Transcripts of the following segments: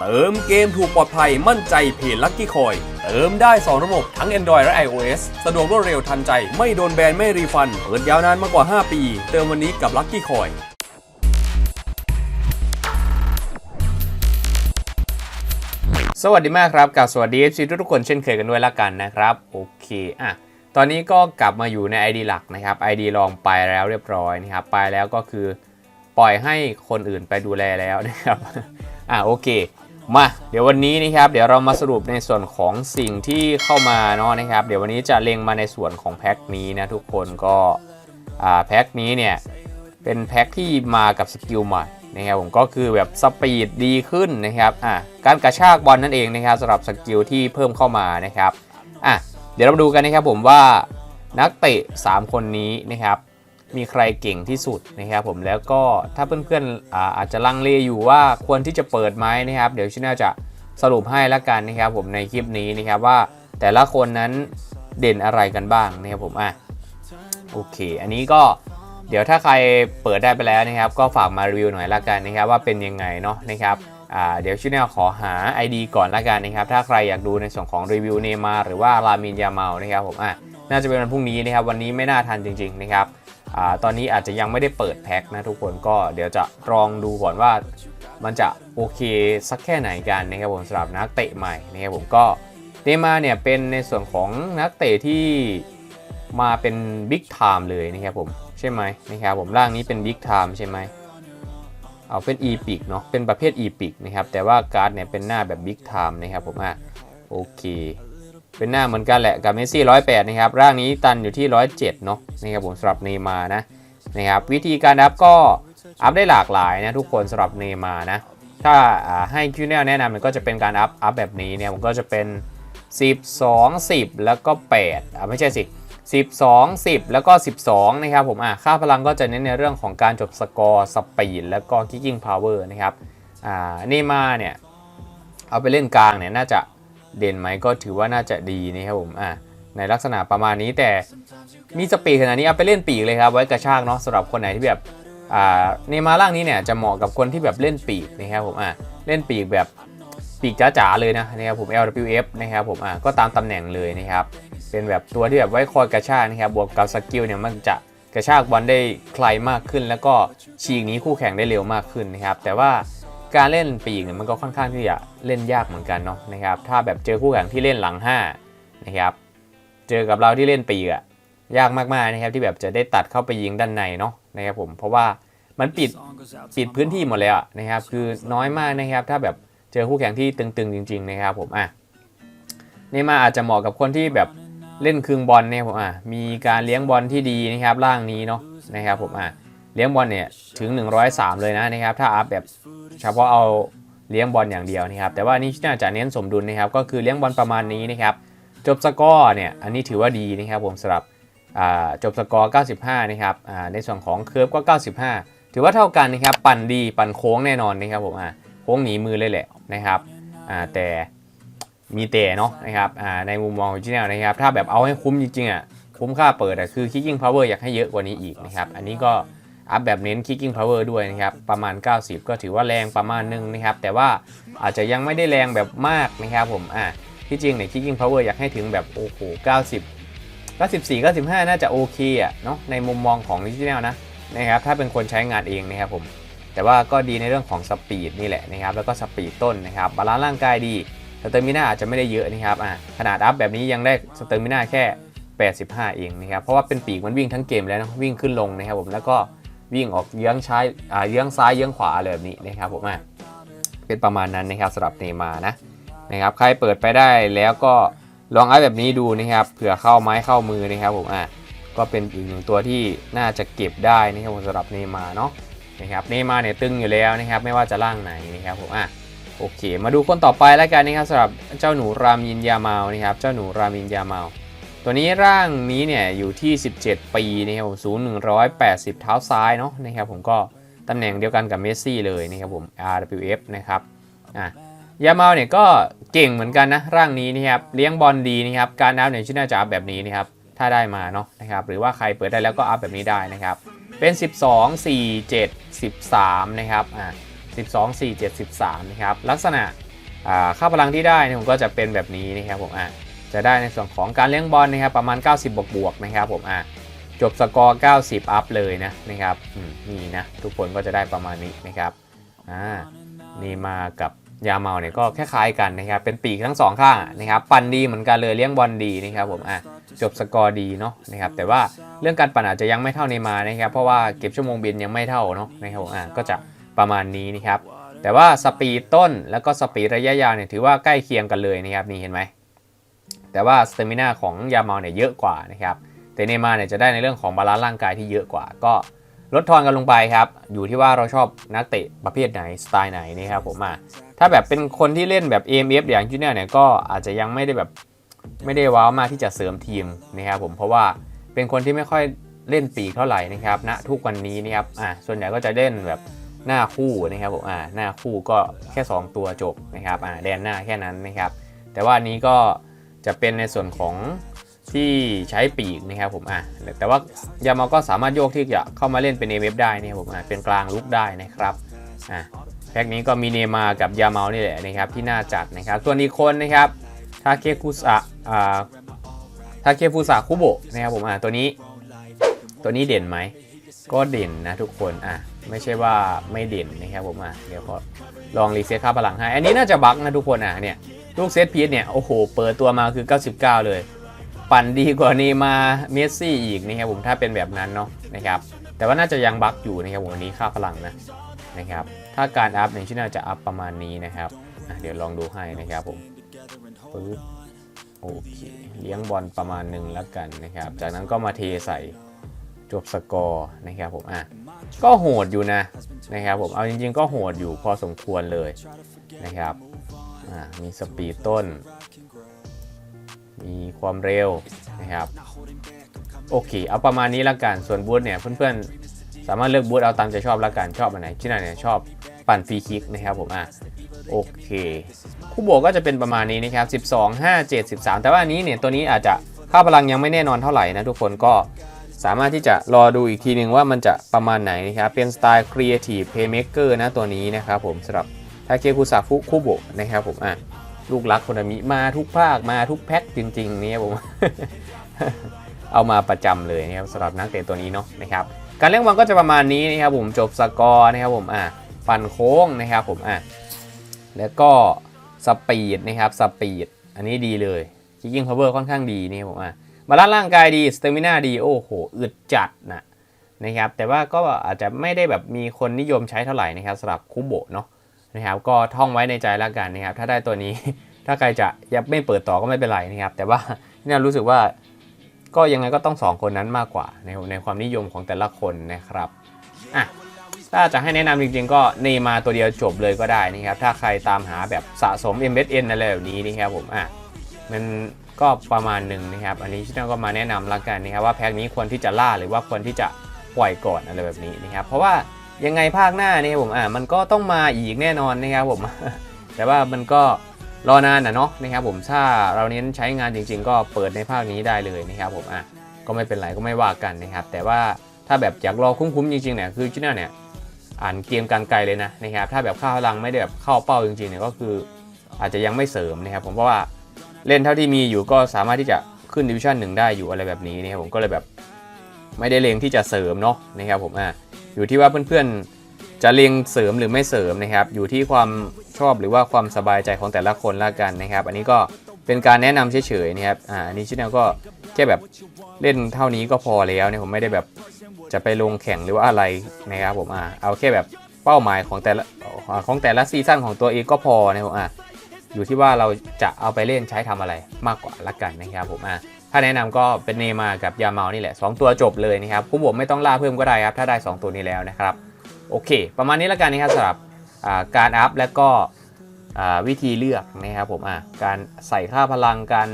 เติมเกมถูกปลอดภัยมั่นใจเพจลั c กี้คอย เติมได้ 2 ระบบทั้ง Android และ iOS สะดวกรวดเร็วทันใจ ไม่โดนแบน ไม่รีฟัน เปิดยาวนานมากกว่า 5 ปี เติมวันนี้กับลั c กี้คอยสวัสดีมากครับกับสวัสดี FC ทุกคนเช่นเคยกันด้วยละกันนะครับ โอเคอะตอนนี้ก็กลับมาอยู่ใน ID หลักนะครับ ID ลองไปแล้วเรียบร้อยนะครับไปแล้วก็คือปล่อยให้คนอื่นไปดูแลแล้วนะครับอะโอเค มา เดี๋ยววันนี้นะครับ เดี๋ยวเรามาสรุปในส่วนของสิ่งที่เข้ามาเนาะนะครับ เดี๋ยววันนี้จะเล็งมาในส่วนของแพ็คนี้นะทุกคนก็แพ็คนี้เนี่ยเป็นแพ็คที่มากับสกิลใหม่นะครับผมก็คือแบบสปีดดีขึ้นนะครับอะการกระชากบอลนั่นเองนะครับสำหรับสกิลที่เพิ่มเข้ามานะครับอะเดี๋ยวเรามาดูกันนะครับผมว่านักเตะ 3 คนนี้นะครับ มีใครเก่งที่สุดนะครับผมแล้วก็ถ้าเพื่อนๆอาอาจจะลังเลอยู่ว่าควรที่จะเปิดไหมนะครับ เดี๋ยวชิน่าจะสรุปให้ละกันนะครับผมในคลิปนี้นะครับว่าแต่ละคนนั้นเด่นอะไรกันบ้างนะครับผมอะโอเค อันนี้ก็เดี๋ยวถ้าใครเปิดได้ไปแล้วนะครับ ก็ฝากมารีวิวหน่อยละกันนะครับ ว่าเป็นยังไงเนาะนะครับอ่าเดี๋ยวชิน่ขอหา ID ก่อนละกันนะครับ ถ้าใครอยากดูในส่วนของรีวิวเนมาหรือว่ารามินยาเมานะครับผมอะน่าจะเป็นวันพรุ่งนี้นะครับ วันนี้ไม่น่าทันจริง ๆ นะครับ ตอนนี้อาจจะยังไม่ได้เปิดแพ็คนะทุกคนก็เดี๋ยวจะลองดูก่อนว่ามันจะโอเคสักแค่ไหนกันนะครับผมสำหรับนักเตะใหม่นะครับผมก็เนมาเนี่ยเป็นในส่วนของนักเตะที่มาเป็นบิ๊กไทม์เลยนะครับผมใช่ไหมนะครับผมร่างนี้เป็นบิ๊กไทม์ใช่ไหมเอาเป็นอีพิกเนาะเป็นประเภทอีพิกนะครับแต่ว่าการ์ดเนี่ยเป็นหน้าแบบบิ๊กไทม์นะครับผมอะโอเค เป็นหน้าเหมือนกันแหละกับเมสซี่ร้อยแปดนะครับร่างนี้ตันอยู่ที่ร้อยเจ็ดเนาะนะครับผมสำหรับเนย์มานะนะครับวิธีการอัพก็อัพได้หลากหลายนะทุกคนสำหรับเนย์มานะถ้าให้คิวแนลแนะนำมันก็จะเป็นการอัพอัพแบบนี้เนี่ยผมก็จะเป็น 12 10 แล้วก็8อ่าไม่ใช่สิ12 10 แล้วก็ 12 นะครับผมอะค่าพลังก็จะเน้นในเรื่องของการจบสกอร์สปีดแล้วก็คิกกิ้งพาวเวอร์นะครับอ่าเนย์มาเนี่ยเอาไปเล่นกลางเนี่ยน่าจะ เด่นไหมก็ถือว่าน่าจะดีนะครับผมอะในลักษณะประมาณนี้แต่มีสปีดขนาดนี้เอาไปเล่นปีกเลยครับไว้กระชากเนาะสำหรับคนไหนที่แบบอ่าเนมาร่างนี้เนี่ยจะเหมาะกับคนที่แบบเล่นปีกนะครับผมอะเล่นปีกแบบปีกจ๋าๆเลยนะนะครับผม LWF นะครับผมอะก็ตามตำแหน่งเลยนะครับเป็นแบบตัวที่แบบไว้คอยกระชากนะครับบวกกับสกิลเนี่ยมันจะกระชากบอลได้ไกลมากขึ้น แล้วก็ฉีกนี้คู่แข่งได้เร็วมากขึ้นนะครับแต่ว่า การเล่นปีกเนี่ยมันก็ค่อนข้างที่จะเล่นยากเหมือนกันเนาะนะครับถ้าแบบเจอคู่แข่งที่เล่นหลัง5นะครับเจอกับเราที่เล่นปีกอะยากมากๆนะครับที่แบบจะได้ตัดเข้าไปยิงด้านในเนาะนะครับผมเพราะว่ามันปิดปิดพื้นที่หมดเลยอะนะครับ คือน้อยมากนะครับ ถ้าแบบเจอคู่แข่งที่ตึงๆ จริง ๆ นะครับผมอะนี่มาอาจจะเหมาะกับคนที่แบบเล่นครึ่งบอลเนี่ยผมอะมีการเลี้ยงบอลที่ดีนะครับร่างนี้เนาะนะครับผมอะ เลี้ยงบอลเนี่ยถึง 103 เลยนะนะครับถ้าอัพแบบเฉพาะเอาเลี้ยงบอลอย่างเดียวนะครับแต่ว่านี่น่าจะเน้นสมดุลนะครับก็คือเลี้ยงบอลประมาณนี้นะครับจบสกอร์เนี่ยอันนี้ถือว่าดีนะครับผมสำหรับจบสกอร์ 95 นะครับในส่วนของเคิร์ฟก็ 95 ถือว่าเท่ากันนะครับปั่นดีปั่นโค้งแน่นอนนะครับผมโค้งหนีมือเลยแหละนะครับแต่มีแต่เนาะนะครับในมุมมองของจีเนลนะครับถ้าแบบเอาให้คุ้มจริงๆอะคุ้มค่าเปิดอะคือ kicking power อยากให้เยอะกว่านี้อีกนะครับอันนี้ก็ อัพแบบเน้น kicking power ด้วยนะครับ ประมาณ 90 ก็ถือว่าแรงประมาณนึงนะครับ แต่ว่าอาจจะยังไม่ได้แรงแบบมากนะครับผมอะที่จริงเนี่ย kicking power อยากให้ถึงแบบโอ้โห90 94 95 น่าจะโอเคอะเนาะในมุมมองของดิจิ t a ลนะนะครับถ้าเป็นคนใช้งานเองนะครับผมแต่ว่าก็ดีในเรื่องของสปีดนี่แหละนะครับแล้วก็สปีดต้นนะครับบาลานซ์ร่างกายดีสเตอร์มิน่าอาจจะไม่ได้เยอะนะครับอะขนาดอัพแบบนี้ยังได้สเตอร์มิน่าแค่ 85 เองนะครับเพราะว่าเป็นปีกมันวิ่งทั้งเกมแล้วนะวิ่งขึ้นลงนะครับผมแล้วก็ วิ่งออกเยื้องซ้ายอ่าเยื้องซ้ายเยื้องขวาอะไรแบบนี้นะครับผมอะเป็นประมาณนั้นนะครับสำหรับเนมานะนะครับใครเปิดไปได้แล้วก็ลองเอาแบบนี้ดูนะครับเผื่อเข้าไม้เข้ามือนะครับผมอะก็เป็นอีกหนึ่งตัวที่น่าจะเก็บได้นะครับผมสำหรับเนมาเนาะนะครับเนมาเนี่ยตึงอยู่แล้วนะครับไม่ว่าจะร่างไหนนะครับผมอะโอเค มาดูคนต่อไปแล้วกันนะครับสำหรับเจ้าหนูรามินยาเมานะครับเจ้าหนูรามินยาเมา ตัวนี้ร่างนี้เนี่ยอยู่ที่ 17 ปีนะครับผมสูง 180 เท้าซ้ายเนาะนะครับผมก็ตำแหน่งเดียวกันกับเมสซี่เลยนะครับผม RWF นะครับอะยาเมาเนี่ยก็เก่งเหมือนกันนะร่างนี้นะครับเลี้ยงบอลดีนะครับการอัพเนี่ยชื่อน่าจะอัพแบบนี้นะครับถ้าได้มาเนาะนะครับหรือว่าใครเปิดได้แล้วก็อัพแบบนี้ได้นะครับเป็น 12 4 7 13นะครับอะ12 4 7 13นะครับลักษณะอ่าค่าพลังที่ได้เนี่ยผมก็จะเป็นแบบนี้นะครับผมอะ จะได้ในส่วนของการเลี้ยงบอลนะครับประมาณ 90 บวกบวกนะครับผมอะจบสกอร์ 90 อัพเลยนะนะครับนี่นะทุกคนก็จะได้ประมาณนี้นะครับอ่านี่มากับยาเมาเนี่ยก็คล้ายๆกันนะครับเป็นปีกทั้งสองข้างนะครับปั่นดีเหมือนกันเลยเลี้ยงบอลดีนะครับผมอะจบสกอร์ดีเนาะนะครับแต่ว่าเรื่องการปั่นอาจจะยังไม่เท่าเนมานะครับเพราะว่าเก็บชั่วโมงบินยังไม่เท่าเนาะนะครับอะก็จะประมาณนี้นะครับแต่ว่าสปีดต้นแล้วก็สปีดระยะยาวเนี่ยถือว่าใกล้เคียงกันเลยนะครับนี่เห็นไหม แต่ว่าสเตมินาของยาเมาเนี่ยเยอะกว่านะครับแต่เนมาเนี่ยจะได้ในเรื่องของบาลานซ์ร่างกายที่เยอะกว่า ก็ลดทอนกันลงไปครับ อยู่ที่ว่าเราชอบนักเตะประเภทไหนสไตล์ไหนนะครับผมอะถ้าแบบเป็นคนที่เล่นแบบ AMF อย่างจูเนียร์เนี่ยก็อาจจะยังไม่ได้แบบไม่ได้ว้าวมากที่จะเสริมทีมนะครับผมเพราะว่าเป็นคนที่ไม่ค่อยเล่นปีกเท่าไหร่นะครับณทุกวันนี้นะครับอะส่วนใหญ่ก็จะเล่นแบบหน้าคู่นะครับผมอ่าหน้าคู่ก็แค่ 2 ตัวจบนะครับอ่าแดนหน้าแค่นั้นนะครับแต่ว่านี้ก็ จะเป็นในส่วนของที่ใช้ปีกนะครับผมอะแต่ว่ายามาก็สามารถโยกที่จะเข้ามาเล่นเป็นเอเวฟได้นะครับผมอะเป็นกลางลุกได้นะครับอะแพ็กนี้ก็มีเนมากับยาเมานี่แหละนะครับที่น่าจัดนะครับส่วนอีกคนนะครับทาเคคุสะอ่าทาเคฟุสะคุโบะนะครับผมอะตัวนี้ ตัวนี้เด่นไหมก็เด่นนะทุกคนอะไม่ใช่ว่าไม่เด่นนะครับผมอะเดี๋ยวขอลองรีเซ็ตค่าพลังให้อันนี้น่าจะบั๊กนะทุกคนอะเนี่ย ลูกเซตพีชเนี่ย โอ้โห เปิดตัวมาคือ 99 เลย ปั่นดีกว่านี้มาเมสซี่อีกนะครับผมถ้าเป็นแบบนั้นเนาะนะครับแต่ว่าน่าจะยังบั๊กอยู่นะครับผมอันนี้ค่าพลังนะนะครับถ้าการอัพเนี่ยชื่อน่าจะอัพประมาณนี้นะครับเดี๋ยวลองดูให้นะครับผมปึ๊บโอเคเลี้ยงบอลประมาณหนึ่งแล้วกันนะครับ จากนั้นก็มาเทใส่จบสกอร์นะครับผมอะก็โหดอยู่นะนะครับผมเอาจริง ๆ ก็โหดอยู่พอสมควรเลยนะครับ มีสปีดต้น มีความเร็วนะครับโอเค เอาประมาณนี้ละกัน ส่วนบูธเนี่ยเพื่อนๆ สามารถเลือกบูธเอาตามใจชอบละกัน ชอบอันไหนที่ไหนเนี่ยชอบปั่นฟรีคิกนะครับผมอะโอเค คู่บวกก็จะเป็นประมาณนี้นะครับ 12 5 7 13 แต่ว่าอันนี้เนี่ยตัวนี้อาจจะค่าพลังยังไม่แน่นอนเท่าไหร่นะทุกคนก็สามารถที่จะรอดูอีกทีหนึ่งว่ามันจะประมาณไหนนะครับ เป็นสไตล์ Creative Playmaker นะตัวนี้นะครับผมสำหรับ ทาเคคุซาฟุคุโบะนะครับผมอะลูกรักโคนามิมาทุกภาคมาทุกแพ็คจริงๆเนี่ยผมเอามาประจำเลยนะครับสำหรับนักเตะตัวนี้เนาะนะครับการเล่นบอลก็จะประมาณนี้นะครับผมจบสกอร์นะครับผมอะปั่นโค้งนะครับผมอะแล้วก็สปีดนะครับสปีดอันนี้ดีเลยคิกกิ้งพาวเวอร์ค่อนข้างดีนี่ผมอะบาลานซ์ร่างกายดีสเตมิน่าดีโอ้โหอึดจัดนะนะครับแต่ว่าก็อาจจะไม่ได้แบบมีคนนิยมใช้เท่าไหร่นะครับสำหรับคุโบะเนาะ นะครับก็ท่องไว้ในใจแล้วกันนะครับถ้าได้ตัวนี้ ถ้าใครจะยังไม่เปิดต่อก็ไม่เป็นไรนะครับ แต่ว่าเนี่ยรู้สึกว่าก็ยังไงก็ต้อง 2 คนนั้นมากกว่าในในความนิยมของแต่ละคนนะครับอะถ้าจะให้แนะนำจริงๆ ก็เนมาตัวเดียวจบเลยก็ได้นะครับ ถ้าใครตามหาแบบสะสม MSN อะไรแบบนี้นะครับผมอะมันก็ประมาณหนึ่งนะครับ อันนี้ชิโนก็มาแนะนำแล้วกันนะครับว่าแพ็คนี้ควรที่จะล่าหรือว่าควรที่จะปล่อยก่อนอะไรแบบนี้นะครับ เพราะว่า ยังไงภาคหน้านี่ครับผมอ่ามันก็ต้องมาอีกแน่นอนนะครับผม แต่ว่ามันก็รอนานนะเนาะนะครับผมถ้าเราเน้นใช้งานจริง ๆ ก็เปิดในภาคนี้ได้เลยนะครับผมอะก็ไม่เป็นไรก็ไม่ว่ากันนะครับ แต่ว่าถ้าแบบอยากรอคุ้มๆจริงๆเนี่ยคือจุน่าเนี่ยอ่านเกมการไกลเลยนะนะครับถ้าแบบเข้าพลังไม่ได้แบบเข้าเป้าจริงๆเนี่ยก็คือ อาจจะยังไม่เสริมนะครับผมเพราะว่าเล่นเท่าที่มีอยู่ก็สามารถที่จะขึ้นดิวิชั่นหนึ่งได้อยู่อะไรแบบนี้นะครับผมก็เลยแบบไม่ได้เลงที่จะเสริมเนาะนะครับผมอะ อยู่ที่ว่าเพื่อนๆจะเล็งเสริมหรือไม่เสริมนะครับ อยู่ที่ความชอบหรือว่าความสบายใจของแต่ละคนละกันนะครับ อันนี้ก็เป็นการแนะนำเฉยๆนะครับ อ่า อันนี้ชิแนลก็แค่แบบเล่นเท่านี้ก็พอแล้วเนี่ยผมไม่ได้แบบจะไปลงแข่งหรือว่าอะไรนะครับผม อ่า เอาแค่แบบเป้าหมายของแต่ละของแต่ละซีซั่นของตัวเองก็พอนะครับผมอ่าอยู่ที่ว่าเราจะเอาไปเล่นใช้ทำอะไรมากกว่าละกันนะครับผม อ่า ถ้าแนะนำก็เป็นเนมากับยาเมานี่แหละ 2 ตัวจบเลยนะครับผู้บวกไม่ต้องล่าเพิ่มก็ได้ครับ ถ้าได้ 2 ตัวนี้แล้วนะครับ โอเค ประมาณนี้แล้วกันนะครับสำหรับการอัพและก็วิธีเลือกนะครับผมการใส่ค่าพลังการ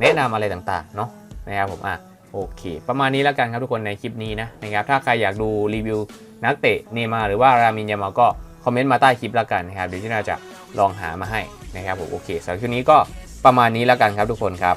แนะนำอะไรต่างๆเนาะนะครับผมอะโอเค ประมาณนี้แล้วกันครับทุกคนในคลิปนี้นะนะครับถ้าใครอยากดูรีวิวนักเตะเนมาหรือว่ารามินยามาก็คอมเมนต์มาใต้คลิปแล้วกันนะครับเดี๋ยวที่น่าจะลองหามาให้นะครับผมโอเคสำหรับคลิปนี้ก็ประมาณนี้แล้วกันครับทุกคนครับ